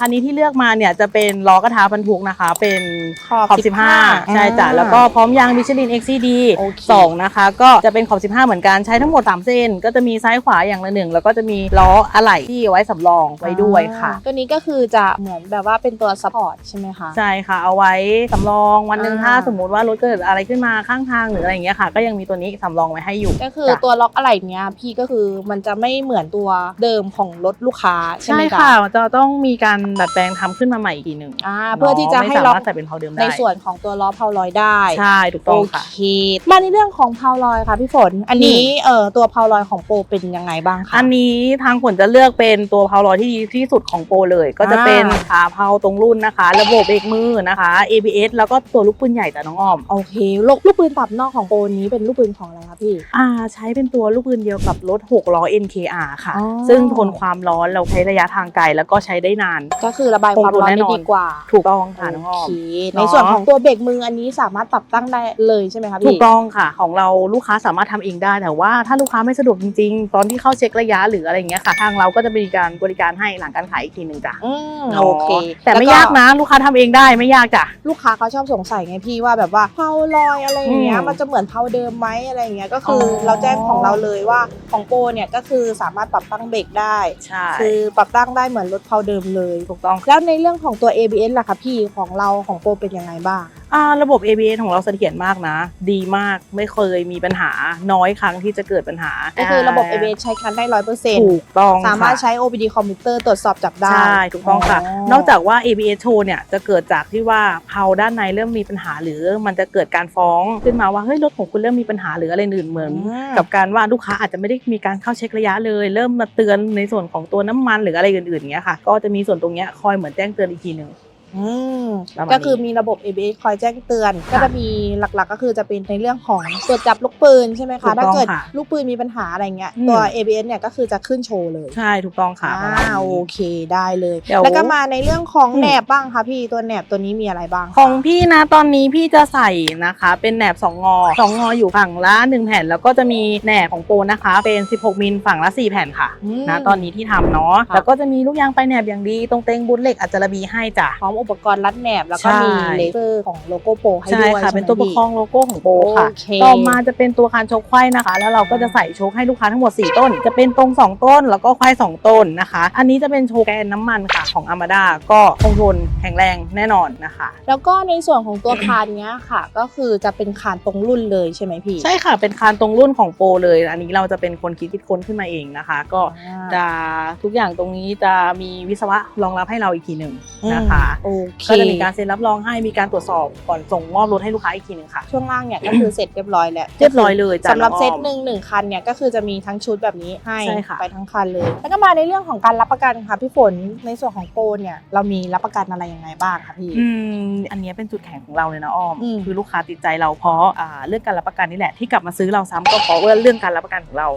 คันนี้ที่เลือกมาเนี่ยจะเป็นล้อกระทะบรรทุกนะคะ เป็นขอบขอบ15ใช่จ้ะ แล้วก็พร้อมยางมิชลิน XCD โอเค2นะคะ ก็จะเป็นขอบ 15 เหมือนกันใช้ทั้งหมด 3 เส้น ก็จะมีซ้ายขวาอย่างละหนึ่งแล้วก็จะมีล้ออะไหล่ที่ไว้สำรองไว้ด้วยค่ะอ่าตัวนี้ก็คือจะเหมือนแบบว่าเป็นตัวซัพพอร์ตใช่ไหมคะ ใช่ค่ะเอาไว้สำรองวันหนึ่งอ่า ถ้าสมมุติว่ารถเกิดอะไรขึ้นมาข้างทางหรืออะไรอย่างเงี้ยค่ะ ก็ยังมีตัวนี้สำรองไว้ให้อยู่ก็คือจ้ะ ตัวล็อกอะไรเนี้ยพี่ก็คือมันจะไม่เหมือนตัวเดิมของรถลูกค้าใช่ไหมใช่คะ ค่ะจะต้องมีการดัดแปลงทำขึ้นมาใหม่อีกทีหนึ่งอ่าเพื่อที่จะให้ไม่ล็สาอกมารถใส่เป็นเพาเดิมได้ในส่วนของตัวล้อเพาลอยได้ใช่ถูกโอต้องค่ะเคมาในเรื่องของเพาลอยค่ะพี่ฝน อันนี้เอ่อตัวเพาลอยของโปรเป็นยังไงบ้างคะอันนี้ทางผลจะเลือกเป็นตัวเพาลอยที่ดีที่สุดของโปรเลย ก็จะเป็นอ่าขาเพาตรงรุ่นนะคะ ระบบเบรกมือนะคะ ABS แล้วก็ตัวลูกปืนใหญ่แต่น้องอ้อมโอเคลูกลูกปืนปรับนอกของโปรนี้เป็นลูกปืนของอะไรคะพี่อ่าใช้เป็นตัวลูกปืนเดียวกับรถ6ล้อ NKR ค่ะอ๋อซึ่งทนความร้อนเราใช้ระยะทางไกลแล้วก็ใช้ได้นานก็คือระบายความร้อนได้ดีกว่า ถูกต้องค่ะน้องอ้อโอมเคในส่วนของตัวเบรกมืออันนี้สามารถปรับตั้งได้เลยใช่ไหมคะพี่ถูกต้องค่ะ ของเราลูกค้าสามารถทำเองได้แต่ว่าถ้าลูกค้าไม่สะดวกจริงๆ ตอนที่เข้าเช็คระยะหรืออะไรอย่างเงี้ยค่ะ ทางเราก็จะมีการบริการให้หลังการขายอีกทีหนึ่งจ้ะอืมนาะโอเค แต่ไม่ยากนะลูกค้าทำเองได้ไม่ยากจ้ะลูกค้าเขาชอบสงสัยไงพี่ว่าแบบว่าเพาลอยอะไรอย่างเงี้ยอืมมันจะเหมือนเพาเดิมไหมอะไรอย่างเงี้ยก็คือออเราแจ้งของเราเลยว่าของโปรเนี่ยก็คือสามารถปรับตั้งเบรกได้ใช่คือปรับตั้งได้เหมือนรถเพาเดิมเลยถูกต้อง แล้วในเรื่องของตัว ABS ล่ะคะพี่ของเราของโปรเป็นยังไงบ้างอ่าระบบ ABS ของเราเสถียรมากนะ ดีมากไม่เคยมีปัญหาน้อยครั้งที่จะเกิดปัญหาก็คือระบบ ABS ใช้คันได้ร้อยเปอร์เซ็นต์ถูกต้องสามารถค่ะใช้ OBD คอมพิวเตอร์ตรวจสอบจับได้ ใช่ถูกต้องค่ะ นอกจากว่า ABS โชว์เนี่ยจะเกิดจากที่ว่าเพาด้านในเริ่มมีปัญหา หรือมันจะเกิดการฟ้องขึ้นมาว่าเฮ้ยรถของคุณเริ่มมีปัญหาหรืออะไรอื่นเหมือนอืมกับการว่าลูกค้าอาจจะไม่ได้มีการเข้าเช็คระยะเลย เริ่มมาเตือนในส่วนของตัวน้ำมันหรืออะไรอื่นๆอย่างเงี้ยค่ะ ก็จะมีส่วนตรงเนี้ยคอยเหมือนแจ้งเตือนอีกทีหนึ่ง อืมประมาณนี้ ก็คือมีระบบ ABS คอยแจ้งเตือน ก็จะมีหลักๆ ก็คือจะเป็นในเรื่องของตรวจจับลูกปืนใช่ไหมถูคะ กต้องถ้าเกิดค่ะลูกปืนมีปัญหาอะไรเงี้ยอืม ตัว ABS เนี่ยก็คือจะขึ้นโชว์เลยใช่ถูกต้องค่ะประมาณอ่านี้ โอเคได้เลย เดี๋ยวแล้วก็มาในเรื่องของอืม แหนบบ้างค่ะพี่ตัวแหนบตัวนี้มีอะไรบ้างคะของพี่นะตอนนี้พี่จะใส่นะคะ เป็นแหนบ 2 งอ 2 งออยู่ฝั่งละ 1 แผ่น แล้วก็จะมีแหนบของโปรนะคะ เป็น 16 มิลฝั่งละ 4 แผ่นค่ะอืมนะตอนนี้ที่ทำเนาะ ค่ะ แล้วก็จะมีลูกยางไปแหนบอย่างดี ตรงเต็งบุญเหล็กอัจจระบีให้จ้ะ พร้อมอุปกรณ์รัดแหนบ แล้วก็ใช่มีเลเซอร์ของโลโก้โปรให้ใช่ด้วยค่ะ ใช่ไหมเป็นตัวประคองโลโก้ของโปรค่ะ โอเค ต่อมาจะเป็นตัวคานชกไขว้นะคะ แล้วเราก็จะใส่โชคให้ลูกค้าทั้งหมด 4 ต้น จะเป็นตรง 2 ต้นแล้วก็ไขว้2 ต้นนะคะ อันนี้จะเป็นโชว์แกนน้ำมันค่ะของ Armada ก็คงทนแข็งแรงแน่นอนนะคะ แล้วก็ในส่วนของตัวคานเนี้ยค่ะ ก็คือจะเป็นคานตรงรุ่นเลยใช่ไหมพี่ใช่ค่ะ เป็นคานตรงรุ่นของโปรเลย อันนี้เราจะเป็นคนคิดคิดค้นขึ้นมาเองนะคะ ก็อ่า จะทุกอย่างตรงนี้จะมีวิศวะรองรับให้เราอีกทีหนึ่งนะคะโอเค ก็จะมีการเซ็นรับรองให้มีการตรวจสอบก่อนส่งมอบรถให้ลูกค้าอีกทีหนึ่งค่ะ ช่วงล่างเนี่ยก็คือเสร็จเรียบร้อยแล้วเรียบร้อยเลยจ้ะสำหรับน้องอ้อมเซตหนึ่งหนึ่งคันเนี่ยก็คือจะมีทั้งชุดแบบนี้ให้ใช่ค่ะไปทั้งคันเลย แล้วก็มาในเรื่องของการรับประกันค่ะพี่ฝนในส่วนของโปรเนี่ยเรามีรับประกันอะไรยังไงบ้างคะพี่อืมอันเนี้ยเป็นจุดแข็งของเราเลยนะอ้อมอืมคือลูกค้าติดใจเราเพราะอ่าเรื่องการรับประกันนี่แหละที่กลับมาซื้อเราซ้ำก็เพราะว่าเรื่องการรับประกันของเรา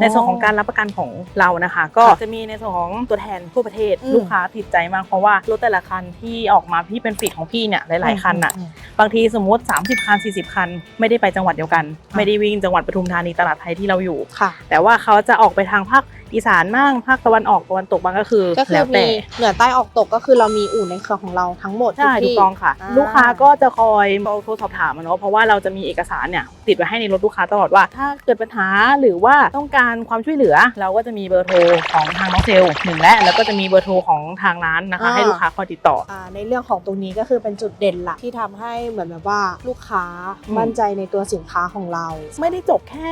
ในส่วนของการรับประกันของเรานะคะ ก็ค่ะจะมีในส่วนของตัวแทนทั่วประเทศอืมลูกค้าติดใจมากเพราะว่ารถแต่ละคันที่ออกมาพี่เป็นฟีดของพี่เนี่ยหลาย ๆ คันน่ะอืมบางทีสมมติ 30 คัน 40 คัน ไม่ได้ไปจังหวัดเดียวกันค่ะไม่ได้วิ่งจังหวัดปทุมธานีตลาดไทยที่เราอยู่ค่ะแต่ว่าเขาจะออกไปทางภาค อีสานบ้างภาคตะวันออกตะวันตกบ้างก็คือก็คือแล้วมีแต่เหนือใต้ออกตกก็คือเรามีอู่ในเครือของเราทั้งหมดใช่ทุกถูที่ กต้องค่ะ อ่า ลูกค้าก็จะคอยโทรสอบถามอะเนาะเพราะว่าเราจะมีเอกสารเนี่ยติดไว้ให้ในรถลูกค้าตลอดว่า ถ้าเกิดปัญหาหรือว่าต้องการความช่วยเหลือ เราก็จะมีเบอร์โทรของทางน้องเซลล์หนึ่งและแล้วก็จะมีเบอร์โทรของทางร้านนะคะ ให้ลูกค้าคอยติดต่อ อ่าในเรื่องของตรงนี้ก็คือเป็นจุดเด่นหลักที่ทำให้เหมือนแบบว่าลูกค้าอืม มั่นใจในตัวสินค้าของเรา ไม่ได้จบแค่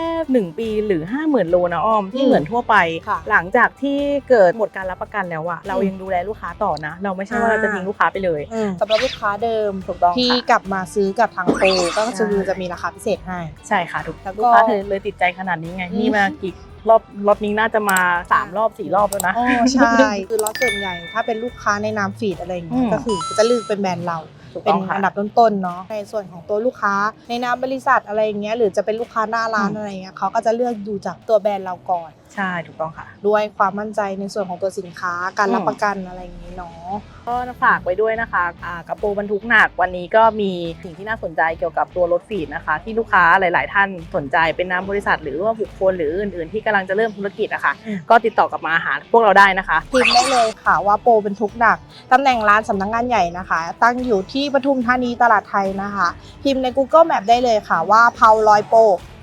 1 ปีหรือ 50,000 โลนะอ้อมที่อืม เหมือนทั่วไปค่ะ หลังจากที่เกิดหมดการรับประกันแล้วอะเรายังดูแลลูกค้าต่อนะ เราไม่ใช่ว่าเราจะทิ้งลูกค้าไปเลยอืมสำหรับลูกค้าเดิมถูกต้องที่ค่ะกลับมาซื้อกับทางโปรก็ใช่คือจะมีราคาพิเศษให้ใช่ค่ะถูกแล้วก็ลูกค้าเธอเลยติดใจขนาดนี้ไงอืมนี่มากี่รอบรอบนี้น่าจะมาสามรอบสี่รอบแล้วนะอ๋อใช่ คือรถส่วนใหญ่ ถ้าเป็นลูกค้าในนามฟีดอะไรอย่างเงี้อืยมก็คือจะเลือกเป็นแบรนด์เรา ถูกเป็นต้องค่ะ อันดับต้นๆเนาะในส่วนของตัวลูกค้าในนามบริษัทอะไรอย่างเงี้ยหรือจะเป็นลูกค้าหน้าร้านอืม อะไรเงี้ยเขาก็จะเลือกดูจากตัวแบรนด์เราก่อน ใช่ถูกต้องค่ะ ด้วยความมั่นใจในส่วนของตัวสินค้าการอืมรับประกันอะไรอย่างนี้เนาะ ก็ฝากไว้ด้วยนะคะอ่ากระโปรงบรรทุกหนักวันนี้ก็มีสิ่งที่น่าสนใจเกี่ยวกับตัวรถฟีดนะคะ ที่ลูกค้าหลาย ๆ ท่านสนใจเป็นนามบริษัท หรือว่าบุคคลหรืออื่น ๆ ที่กำลังจะเริ่มธุรกิจอะคะอืม ก็ติดต่อกลับมาหาพวกเราได้นะคะ พิมพ์ได้เลยค่ะว่าโปรเป็นทุกหนักตำแหน่งร้านสำนักงานใหญ่นะคะ ตั้งอยู่ที่ปทุมธานีตลาดไทยนะคะ พิมพ์ใน Google Map ได้เลยค่ะว่าเพาลอยโป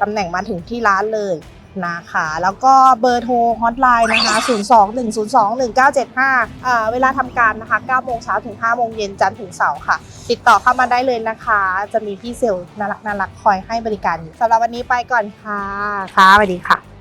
ตำแหน่งมาถึงที่ร้านเลยนะคะแล้วก็เบอร์โทรฮอตไลน์นะคะ021021975อ่าเวลาทำการนะคะ9โมงเช้าถึง5โมงเย็นจันทร์ถึงเสาร์ค่ะ ติดต่อเข้ามาได้เลยนะคะ จะมีพี่เซลน่ารักน่ารักคอยให้บริการสำหรับวันนี้ไปก่อนค่ะค่ะสวัสดีค่ะ